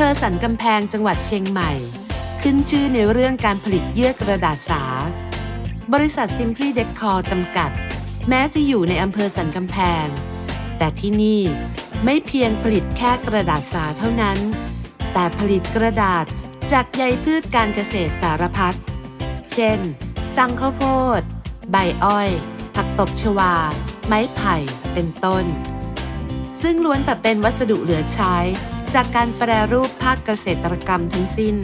ภอสันกำแพงจังหวัดเชียงใหม่ ขึ้นชื่อในเรื่องการผลิตเยื่อกระดาษสา บริษัท Simply Decor จำกัด แม้จะอยู่ในอำเภอสันกำแพง แต่ที่นี่ไม่เพียงผลิตแค่กระดาษสาเท่านั้น แต่ผลิตกระดาษจากใยพืชการเกษตรสารพัด เช่นสังข้าวโพด ใบอ้อย ผักตบชวา ไม้ไผ่ เป็นต้น ซึ่งล้วนแต่เป็นวัสดุเหลือใช้ จากการแปรรูปภาคเกษตรกรรมทั้งสิ้น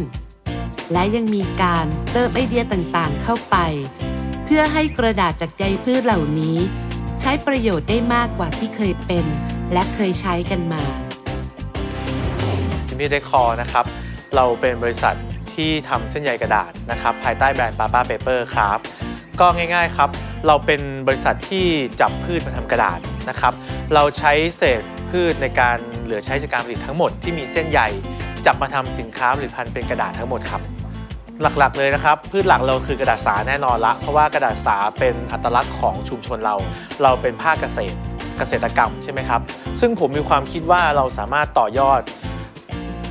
และยังมีการเติมไอเดียต่างๆเข้าไป เพื่อให้กระดาษจากใยพืชเหล่านี้ ใช้ประโยชน์ได้มากกว่าที่เคยเป็น และเคยใช้กันมาจิมมี่เดคอร์นะครับ เราเป็นบริษัทที่ทำเส้นใยกระดาษนะครับ ภายใต้แบรนด์ Papa Paper ครับก็ง่ายๆครับ เราเป็นบริษัทที่จับพืชมาทำกระดาษนะครับ เราใช้เศษ พืชในการเหลือใช้จากการผลิตทั้งหมดที่มีเส้นใยจับมาทำสินค้าผลิตภัณฑ์เป็นกระดาษทั้งหมดครับ หลักๆเลยนะครับ พืชหลักเราคือกระดาษสาแน่นอนละ เพราะว่ากระดาษสาเป็นอัตลักษณ์ของชุมชนเรา เราเป็นภาคเกษตรเกษตรกรรมใช่ไหมครับ ซึ่งผมมีความคิดว่าเราสามารถต่อยอด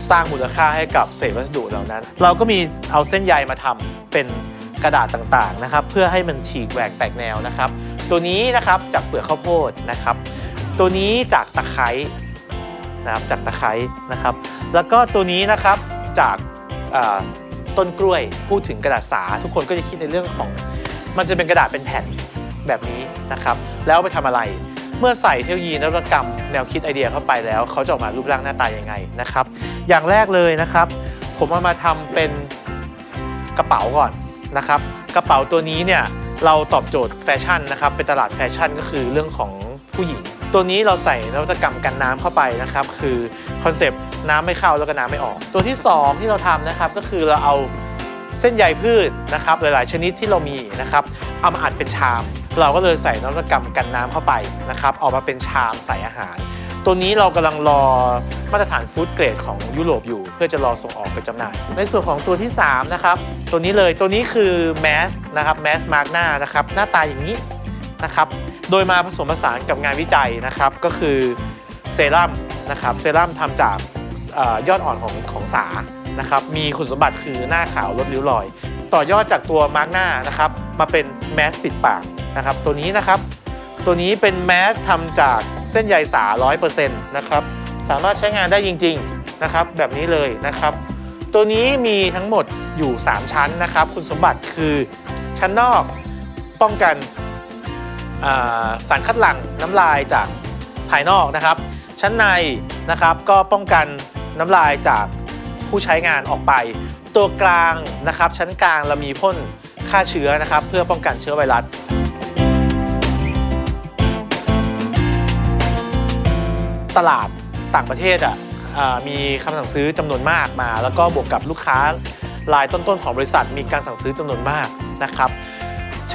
สร้างมูลค่าให้กับเศษวัสดุเหล่านั้น เราก็มีเอาเส้นใยมาทำเป็นกระดาษต่างๆนะครับ เพื่อให้มันฉีกแหวกแตกแนวนะครับ ตัวนี้นะครับจากเปลือกข้าวโพดนะครับ ตัวนี้จากตะไคร้นะครับจากตะไคร้นะครับ แล้วก็ตัวนี้นะครับจากต้นกล้วยพูดถึงกระดาษสา ทุกคนก็จะคิดในเรื่องของ มันจะเป็นกระดาษเป็นแผ่นแบบนี้นะครับ แล้วไปทำอะไร เมื่อใส่เทคโนโลยีนวัตกรรมแนวคิดไอเดียเข้าไปแล้ว เขาจะออกมารูปร่างหน้าตายังไงนะครับ อย่างแรกเลยนะครับ ผมเอามาทำเป็นกระเป๋าก่อนนะครับ กระเป๋าตัวนี้เนี่ยเราตอบโจทย์แฟชั่นนะครับเป็นตลาดแฟชั่นก็คือเรื่องของผู้หญิง ตัวนี้เราใส่นวัตกรรมกันน้ำเข้าไปนะครับ คือคอนเซปต์น้ำไม่เข้าแล้วก็น้ำไม่ออก ตัวที่สองที่เราทำนะครับก็คือเราเอาเส้นใยพืชนะครับหลายๆ ชนิดที่เรามีนะครับเอามาอัดเป็นชาม เราก็เลยใส่นวัตกรรมกันน้ำเข้าไปนะครับออกมาเป็นชามใส่อาหาร ตัวนี้เรากำลังรอมาตรฐานฟู้ดเกรดของยุโรปอยู่ เพื่อจะรอส่งออกไปจำหน่าย ในส่วนของตัวที่3นะครับตัวนี้เลยตัวนี้คือแมสนะครับแมสมาร์กหน้านะครับหน้าตาอย่างนี้นะครับ โดยมาผสมผสานกับงานวิจัยนะครับ ก็คือเซรั่มนะครับเซรั่มทำจากอยอดอ่อนของของสานะครับ มีคุณสมบัติคือหน้าขาวลดริ้วรอย ต่อยอดจากตัวมาร์กหน้านะครับ มาเป็นแมสปิดปากนะครับ ตัวนี้นะครับ ตัวนี้เป็นแมสทำจากเส้นใยสา 100%นะครับ สามารถใช้งานได้จริง ๆนะครับ แบบนี้เลยนะครับ ตัวนี้มีทั้งหมดอยู่ 3 ชั้นนะครับ คุณสมบัติคือชั้นนอกป้องกัน สารคัดหลั่งน้ำลายจากภายนอกนะครับ ชั้นในนะครับก็ป้องกันน้ำลายจากผู้ใช้งานออกไป ตัวกลางนะครับ ชั้นกลางเรามีพ่นฆ่าเชื้อนะครับ เพื่อป้องกันเชื้อไวรัสตลาดต่างประเทศอะอ่ามีคำสั่งซื้อจำนวนมากมา แล้วก็บวกกับลูกค้ารายต้นๆของบริษัทมีการสั่งซื้อจำนวนมากนะครับ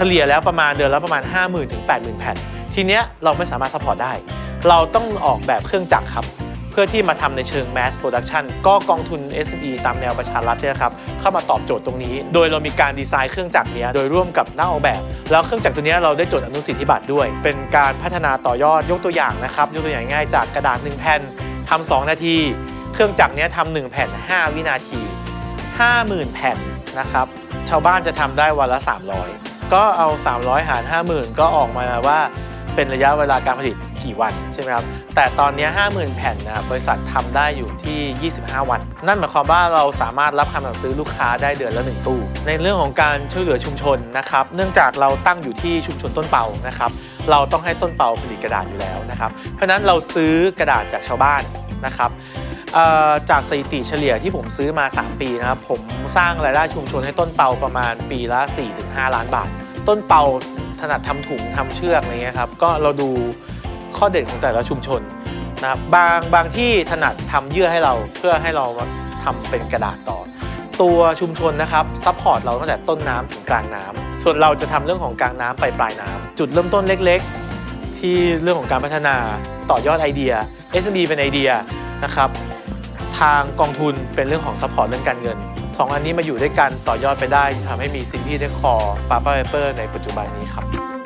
ฉลี่ยแล้วประมาณเดือนละประมาณ 5 0,000ถึง80,000 แผ่น ทีเนี้ยเราไม่สามารถซัพพอร์ตได้ เราต้องออกแบบเครื่องจักรครับ เพื่อที่มาทำในเชิง mass production ก็กองทุน SME ตามแนวประชารัฐเนี่ยครับเข้ามาตอบโจทย์ตรงนี้ โดยเรามีการดีไซน์เครื่องจักรเนี้ยโดยร่วมกับนักออกแบบ แล้วเครื่องจักรตัวเนี้ยเราได้จดอนุสิทธิบัตรด้วย เป็นการพัฒนาต่อยอดยกตัวอย่างนะครับยกตัวอย่างง่ายจากกระดาษ1แผ่นทำ2นาที เครื่องจักรเนี้ยทำ1แผ่น 5 วินาที 50,000 แผ่นนะครับชาวบ้านจะทำได้วันละ 300 ก็เอา 300 หาร 50,000 ก็ออกมาว่าเป็นระยะเวลาการผลิตกี่วันใช่ไหมครับ แต่ตอนนี้ 50,000 แผ่นนะครับบริษัททำได้อยู่ที่ 25 วัน นั่นหมายความว่าเราสามารถรับคำสั่งซื้อลูกค้าได้เดือนละหนึ่งตู้ ในเรื่องของการช่วยเหลือชุมชนนะครับ เนื่องจากเราตั้งอยู่ที่ชุมชนต้นเปานะครับ เราต้องให้ต้นเปาผลิตกระดาษอยู่แล้วนะครับ เพราะนั้นเราซื้อกระดาษจากชาวบ้านนะครับจากสถิติเฉลี่ยที่ผมซื้อมา 3 ปีนะครับ ผมสร้างรายได้ชุมชนให้ต้นเปาประมาณปีละ 4-5 ล้านบาท ต้นเปาถนัดทำถุงทำเชือกอะไรเงี้ยครับก็เราดูข้อเด่นของแต่ละชุมชนนะครับบางบางที่ถนัดทำเยื่อให้เราเพื่อให้เรามาทำเป็นกระดาษต่อ ตัวชุมชนนะครับซัพพอร์ตเราตั้งแต่ต้นน้ำถึงกลางน้ำส่วนเราจะทำเรื่องของกลางน้ำไปปลายน้ำจุดเริ่มต้นเล็ก ๆ ที่เรื่องของการพัฒนาต่อยอดไอเดีย SME เป็นไอเดียนะครับทางกองทุนเป็นเรื่องของซัพพอร์ตเรื่องการเงิน 2อันนี้มาอยู่ด้วยกันต่อยอดไปได้ทำให้มีซินที่ได้คอปาป้าเปเปอร์ในปัจจุบันนี้ครับ